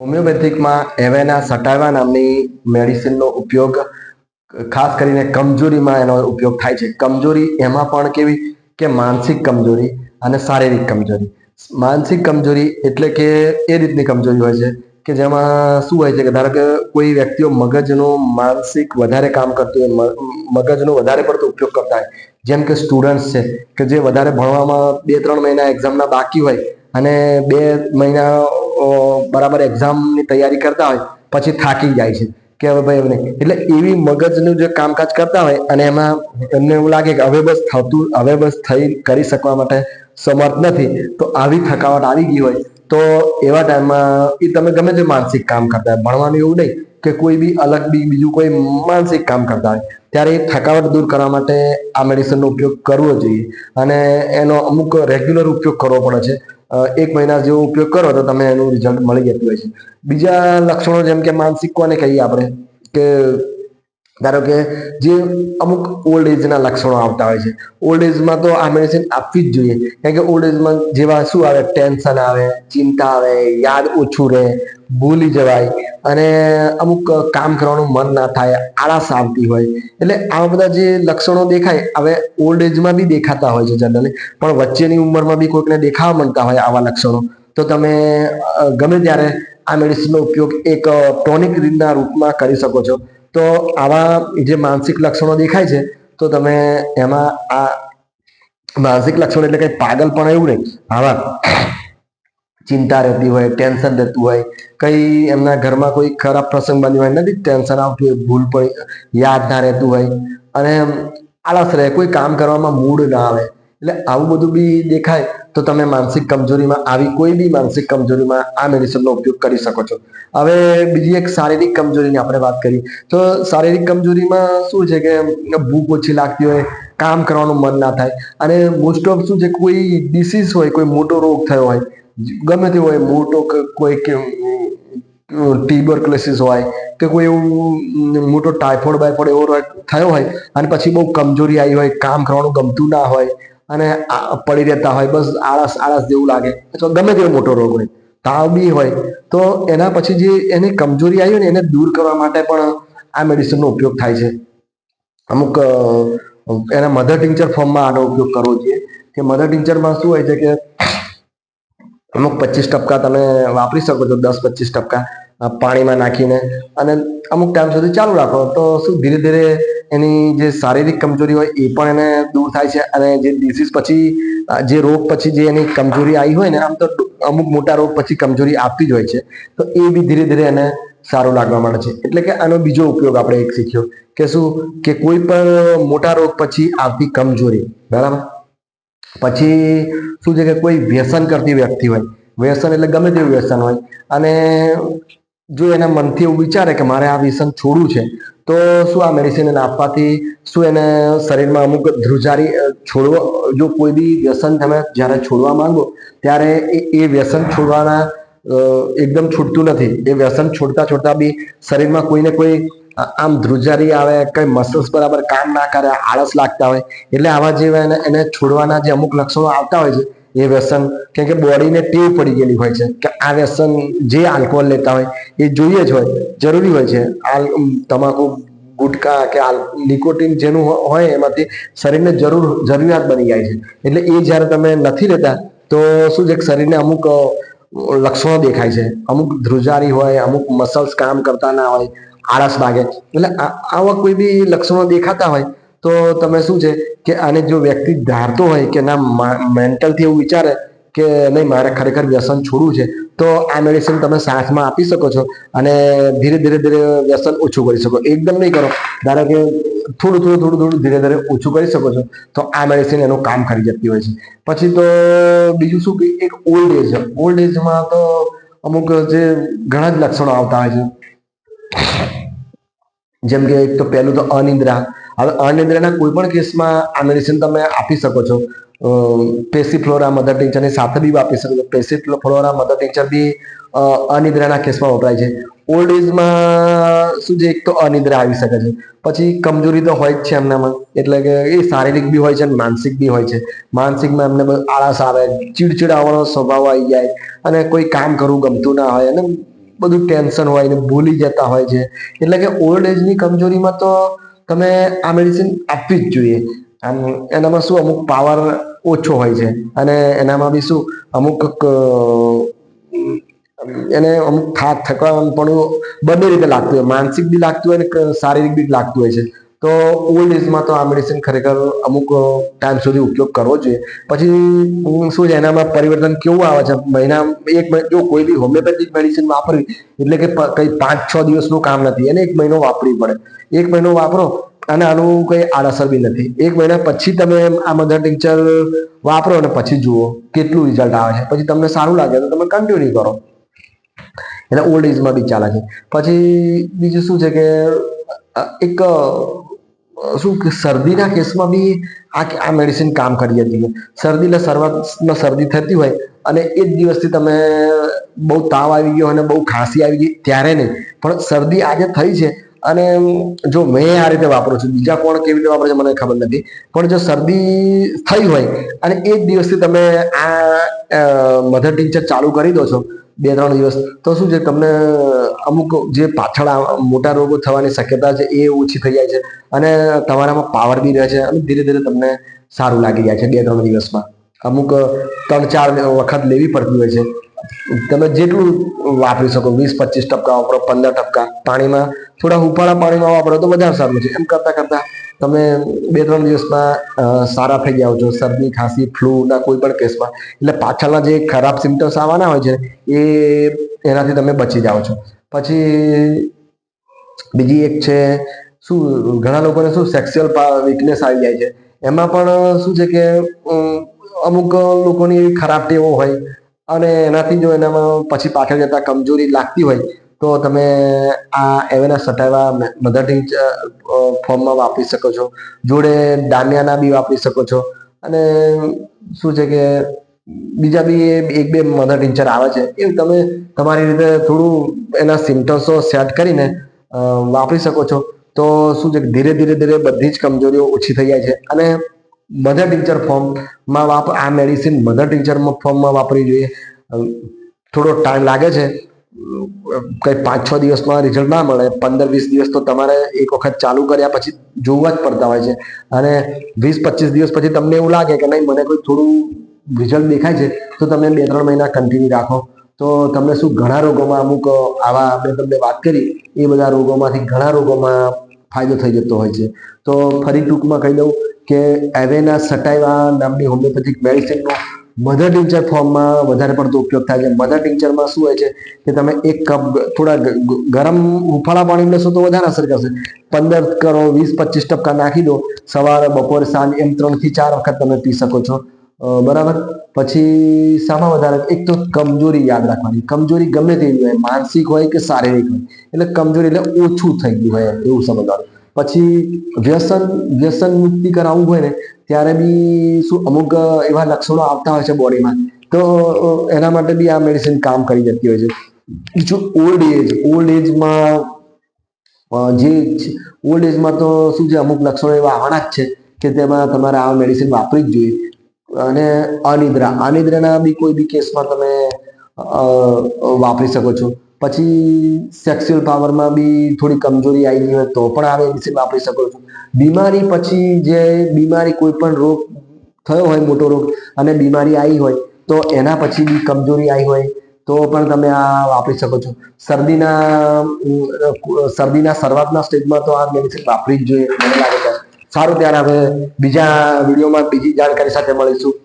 હોમિયોપેથિકમાં એવેના સટાવા નામની મેડિસિનનો ઉપયોગ, ખાસ કરીને કમજોરીમાં એનો ઉપયોગ થાય છે. કમજોરી એમાં પણ કેવી? કે માનસિક કમજોરી અને શારીરિક કમજોરી. માનસિક કમજોરી એટલે કે એ રીતની કમજોરી હોય છે કે જેમાં શું હોય છે કે ધારો કે કોઈ વ્યક્તિઓ મગજનું માનસિક વધારે કામ કરતું હોય મગજનો વધારે પડતો ઉપયોગ કરતા હોય. જેમ કે સ્ટુડન્ટ્સ છે કે જે વધારે ભણવામાં બે ત્રણ મહિના એક્ઝામના બાકી હોય અને બે મહિના બરાબર એક્ઝામની તૈયારી કરતા હોય, પછી થાકી જાય છે. કે હવે ભાઈ એમને એટલે એવી મગજનું જે કામકાજ કરતા હોય, અને એમાં એમને એવું લાગે કે હવે બસ થતું, હવે બસ થઈ, કરી શકવા માટે સમર્થ નથી, તો આવી થકાવટ આવી ગઈ હોય, તો એવા ટાઈમમાં એ તમે ગમે તે માનસિક કામ કરતા હોય. ભણવાનું એવું નહીં કે કોઈ બી અલગ બી બીજું કોઈ માનસિક કામ કરતા હોય. ત્યારે એ થકાવટ દૂર કરવા માટે આ મેડિસિનનો ઉપયોગ કરવો જોઈએ. અને એનો અમુક રેગ્યુલર ઉપયોગ કરવો પડે છે. એક મહિના જેવો ઉપયોગ કરો તો તમે એનું રિઝલ્ટ મળી જતું હોય છે. બીજા લક્ષણો જેમ કે માનસિક કોને કહીએ આપણે કે ધારો કે જે અમુક ઓલ્ડ એજના લક્ષણો આવતા હોય છે. ઓલ્ડ એજમાં તો આ મેડિસિન આપવી જ જોઈએ. કારણ કે ઓલ્ડ એજમાં જેવા શું આવે? ટેન્શન આવે, ચિંતા આવે, યાદ ઓછું રહે. ભૂલી જવાય અને અમુક કામ કરવાનું મન ના થાય, આળસ આવતી હોય. એટલે આવા બધા જે લક્ષણો દેખાય, હવે ઓલ્ડ એજમાં બી દેખાતા હોય છે જનરલી પણ વચ્ચેની ઉંમરમાં બી કોઈકને દેખાવા માંડતા હોય આવા લક્ષણો. તો તમે ગમે ત્યારે આ મેડિસિનનો ઉપયોગ એક ટોનિક રીતના રૂપમાં કરી શકો છો. તો આવા જે માનસિક લક્ષણો દેખાય છે, તો તમે એમાં આ માનસિક લક્ષણો એટલે કઈ પાગલ પણ એવું નહીં. આવા ચિંતા રહેતી હોય ટેન્શન રહેતું હોય, કઈ એમના ઘરમાં કોઈ ખરાબ પ્રસંગ બન્યો હોય, નથી ટેન્શન આવતું હોય, ભૂલ પણ યાદ ના રહેતું હોય અને આળસ રહે, કોઈ કામ કરવામાં મૂડ ના આવે. એટલે આવું બધું બી દેખાય તો તમે માનસિક કમજોરીમાં આવી કોઈ બી માનસિક કમજોરીમાં આ મેડિસિનનો ઉપયોગ કરી શકો છો. હવે બીજી એક શારીરિક કમજોરીની આપણે વાત કરી. તો શારીરિક કમજોરીમાં શું છે કે ભૂખ ઓછી લાગતી હોય, કામ કરવાનું મન ના થાય અને મોસ્ટ ઓફ શું છે, કોઈ ડિસીઝ હોય, કોઈ મોટો રોગ થયો હોય ગમે તે હોય, મોટો કોઈ ટ્યુબરક્લોસિસ હોય, કે કોઈ એવું મોટો ટાઇફોઇડ બાયફોઇડ એવો થયો હોય, અને પછી બહુ કમજોરી આવી હોય, કામ કરવાનું ગમતું ના હોય, અને પડી રહેતા હોય, બસ આળસ આળસ જેવું લાગે, અથવા ગમે તેવો મોટો રોગ હોય, તાવ બી હોય, તો એના પછી જે એની કમજોરી આવી હોય ને, એને દૂર કરવા માટે પણ આ મેડિસિનનો ઉપયોગ થાય છે. અમુક એના મધર ટિંચર ફોર્મમાં આનો ઉપયોગ કરવો જોઈએ, કે મધર ટિંચરમાં શું હોય છે કે અમુક પચીસ ટપકા તમે વાપરી શકો છો, દસ પચીસ ટપકા પાણીમાં નાખીને. અને અમુક ટાઈમ સુધી ચાલુ રાખો. તો શું ધીરે ધીરે એની જે શારીરિક કમજોરી હોય એ પણ એને દૂર થાય છે અને જે ડિસીઝ પછી જે રોગ પછી જે એની કમજોરી આવી હોય ને, આમ તો અમુક મોટા રોગ પછી કમજોરી આવતી જ હોય છે. તો એ બી ધીરે ધીરે એને સારું લાગવા માંડે છે. એટલે કે આનો બીજો ઉપયોગ આપણે એક શીખ્યો કે શું કે કોઈ પણ મોટા રોગ પછી આવતી કમજોરી. બરાબર? પછી શું છે કે કોઈ વ્યસન કરતી વ્યક્તિ હોય, વ્યસન એટલે ગમે તેવું વ્યસન હોય, અને જો એના મનથી એવું વિચારે કે મારે આ વ્યસન છોડવું છે, તો શું આ મેડિસિન એને આપવાથી, શું એને શરીરમાં અમુક ધ્રુજારી છોડવો, જો કોઈ બી વ્યસન તમે જ્યારે છોડવા માંગો, ત્યારે એ વ્યસન છોડવાના એકદમ છૂટતું નથી. એ વ્યસન છોડતા છોડતા બી શરીરમાં કોઈને કોઈ આમ ધ્રુજારી આવે, કઈ મસલ્સ બરાબર કામ ના કરે, આળસ લાગતા હોય, એટલે આવા જેવા એને એને છોડવાના જે અમુક લક્ષણો આવતા હોય છે, એ વ્યસન, કેમ કે બોડીને ટેવ પડી ગયેલી હોય છે, કે આ વ્યસન જે આલ્કોહોલ લેતા હોય, એ જોઈએ જ હોય, જરૂરી હોય છે. આ તમાકુ, ગુટકા કે નિકોટિન જેનું હોય એમાંથી શરીરને જરૂર, જરૂરિયાત બની જાય છે. એટલે એ જ્યારે તમે નથી લેતા, તો શું છે કે શરીરને અમુક લક્ષણો દેખાય છે. અમુક ધ્રુજારી હોય, અમુક મસલ્સ કામ કરતા ના હોય આળસ લાગે એટલે આવા કોઈ બી લક્ષણો દેખાતા હોય, તો તમે શું છે કે આને જો વ્યક્તિ ધારતો હોય કે ના મેન્ટલથી એવું વિચારે કે નહીં, મારે ખરેખર વ્યસન છોડવું છે, તો આ મેડિસિન તમે સાથમાં આપી શકો છો અને ધીરે ધીરે ધીરે વ્યસન ઓછું કરી શકો. એકદમ નહીં કરો. ધારો કે થોડું થોડું થોડું થોડું ધીરે ધીરે ઓછું કરી શકો છો, તો આ મેડિસિન એનું કામ કરી જતી હોય છે. પછી તો બીજું શું કે એક ઓલ્ડ એજ ઓલ્ડ એજમાં તો અમુક જે ઘણા જ લક્ષણો આવતા હોય છે. જેમ કે એક તો પહેલું તો અનિદ્રા. હવે અનિદ્રાના કોઈ પણ કેસમાં આ મેડિસિન તમે આપી શકો છો. પેસીફ્લોરા મધર ટિંચરની સાથે બી આપી શકો છો. પેસીફ્લોરા મધર ટિંચર બી અનિદ્રાના કેસમાં વપરાય છે. ઓલ્ડ એજમાં શું છે? એક તો અનિદ્રા આવી શકે છે. પછી કમજોરી તો હોય જ છે એમનામાં. એટલે કે એ શારીરિક બી હોય છે અને માનસિક બી હોય છે. માનસિકમાં એમને આળસ આવે, ચીડચીડાવાનો સ્વભાવ આવી જાય. અને કોઈ કામ કરવું ગમતું ના હોય અને બધું ટેન્શન હોય ને ભૂલી જતા હોય છે. એટલે કે ઓલ્ડ એજની કમજોરીમાં તો તમે આ મેડિસિન આપવી જ જોઈએ. આમ એનામાં શું અમુક પાવર ઓછો હોય છે. અને એનામાં બી શું અમુક એને અમુક થાક થકાન પણ બંને રીતે લાગતું હોય. માનસિક બી લાગતું હોય અને શારીરિક બી લાગતું હોય છે. તો ઓલ્ડ એજમાં તો આ મેડિસિન ખરેખર અમુક ટાઈમ સુધી ઉપયોગ કરવો જોઈએ. પછી શું છે, એનામાં પરિવર્તન કેવું આવે છે? મહિના, એક જો કોઈ બી હોમિયોપેથિક મેડિસિન વાપરવી, એટલે કે કંઈ પાંચ, છ દિવસનું કામ નથી, એને એક મહિનો વાપરવી પડે. એક મહિનો વાપરો, અને આનું કંઈ આડઅસર બી નથી. એક મહિના પછી તમે આ મધર ટિંચર વાપરો અને પછી જુઓ કેટલું રિઝલ્ટ આવે છે. પછી તમને સારું લાગે તો તમે કન્ટિન્યુ કરો. એટલે ઓલ્ડ એજમાં બી ચાલે છે. પછી બીજું શું છે કે એક શું કે શરદીના કેસમાં બી આ આ મેડિસિન કામ કરી હતી શરદી એટલે શરૂઆતમાં શરદી થતી હોય અને એ જ દિવસથી તમે બહુ તાવ આવી ગયો અને બહુ ખાંસી આવી ગઈ ત્યારે નહીં. પણ શરદી આજે થઈ છે અને જો મેં આ રીતે વાપરું છું. બીજા કોણ કેવી રીતે વાપરે છે મને ખબર નથી. પણ જો શરદી થઈ હોય અને એ જ દિવસથી તમે આ મધર ટીચર ચાલુ કરી દો છો બે ત્રણ દિવસ, તો શું છે? તમને અમુક જે પાછળ મોટા રોગો થવાની શક્યતા છે એ ઓછી થઈ જાય છે અને તમારામાં પાવર બી રહે છે અને ધીરે ધીરે તમને સારું લાગી જાય છે બે ત્રણ દિવસમાં. અમુક ત્રણ ચાર વખત લેવી પડતી હોય છે. તમે જેટલું વાપરી શકો, વીસ, પચીસ ટપકા વાપરો, પંદર ટકા પાણીમાં થોડા હુંફાળા પાણીમાં વાપરો તો વધારે સારું છે. એમ કરતા કરતા તમે બે ત્રણ દિવસમાં સારા થઈ જાઓ છો. શરદી, ખાંસી ફ્લૂના કોઈ પણ કેસમાં. એટલે પાછળના જે ખરાબ સિમ્ટમ્સ આવવાના હોય છે એ એનાથી તમે બચી જાઓ છો. પછી બીજી એક છે, શું ઘણા લોકોને શું સેક્સ્યુઅલ વીકનેસ આવી જાય છે. એમાં પણ શું છે કે અમુક લોકોની ખરાબ ટેવો હોય અને એનાથી જો એનામાં પછી પાછળ જતા કમજોરી લાગતી હોય, તો તમે આ એવેના સટાવા મધર ટીચ ફોર્મમાં વાપરી શકો છો. જોડે દામિયાના બી વાપરી શકો છો. અને શું છે કે બીજા બી એક બે મધર ટીચર આવે છે. એ તમે તમારી રીતે થોડું એના સિમ્ટમ્સો સેટ કરીને વાપરી શકો છો. તો શું છે ધીરે ધીરે ધીરે બધી જ કમજોરીઓ ઓછી થઈ જાય છે. અને મધર ટીચર ફોર્મમાં વાપ, આ મેડિસિન મધર ટીચર ફોર્મમાં વાપરવી જોઈએ. થોડો ટાઈમ લાગે છે. કઈ પાંચ છ દિવસમાં રિઝલ્ટ ના મળે. પંદર વીસ દિવસ તો તમારે એક વખત ચાલુ કર્યા પછી જોવા જ પડતા હોય છે. અને વીસ પચીસ દિવસ પછી તમને એવું લાગે કે નહીં, મને કોઈ થોડું રિઝલ્ટ દેખાય છે, તો તમે બે, ત્રણ મહિના કન્ટિન્યુ રાખો. તો તમને શું ઘણા રોગોમાં અમુક આવા મેં તમને વાત કરી, એ બધા રોગોમાંથી ઘણા રોગોમાં ફાયદો થઈ જતો હોય છે. તો ફરી ટૂંકમાં કહી દઉં કે એવેના સટાઈવા નામની હોમિયોપેથિક મેડિસિનનો મધર ટિંચર ફોર્મમાં વધારે પડતો ઉપયોગ થાય છે. મધર ટિંચરમાં શું હોય છે કે તમે એક કપ થોડા ગરમ હુંફાળા પાણી લેશો તો વધારે અસર કરશે. પંદર કરો, વીસ, પચીસ ટકા નાખી દો. સવારે, બપોરે, સાંજ એમ ત્રણથી ચાર વખત તમે પી શકો છો. બરાબર? પછી સામા વધારે એક તો કમજોરી યાદ રાખવાની. કમજોરી ગમે તેવી હોય, માનસિક હોય કે શારીરિક હોય. એટલે કમજોરી એટલે ઓછું થઈ ગયું હોય, એવું સમજવાનું. પછી વ્યસન વ્યસન મુક્તિ કરાવવું હોય ને, ત્યારે બી શું અમુક એવા લક્ષણો આવતા હોય છે બોડીમાં. તો એના માટે બી આ મેડિસિન કામ કરી જતી હોય છે. બીજું ઓલ્ડ એજ ઓલ્ડ એજમાં જે ઓલ્ડ એજમાં તો શું છે, અમુક લક્ષણો એવા આવવાના જ છે કે તેમાં તમારે આ મેડિસિન વાપરવી જ જોઈએ. અને અનિદ્રા. અનિદ્રાના બી કોઈ બી કેસમાં તમે વાપરી શકો છો. પછી સેક્સ્યુઅલ પાવરમાં બી થોડી કમજોરી આવી ગઈ હોય તો પણ આ મેડિસિન વાપરી શકો છો. બીમારી પછી જે બીમારી કોઈ પણ રોગ થયો હોય, મોટો રોગ, અને બીમારી આવી હોય, તો એના પછી બી કમજોરી આવી હોય, તો પણ તમે આ વાપરી શકો છો. શરદીના શરદીના શરૂઆતના સ્ટેજમાં તો આ મેડિસિન વાપરી જ જોઈએ. મને લાગે સારું ત્યારે હવે બીજા વિડીયોમાં બીજી જાણકારી સાથે મળીશું.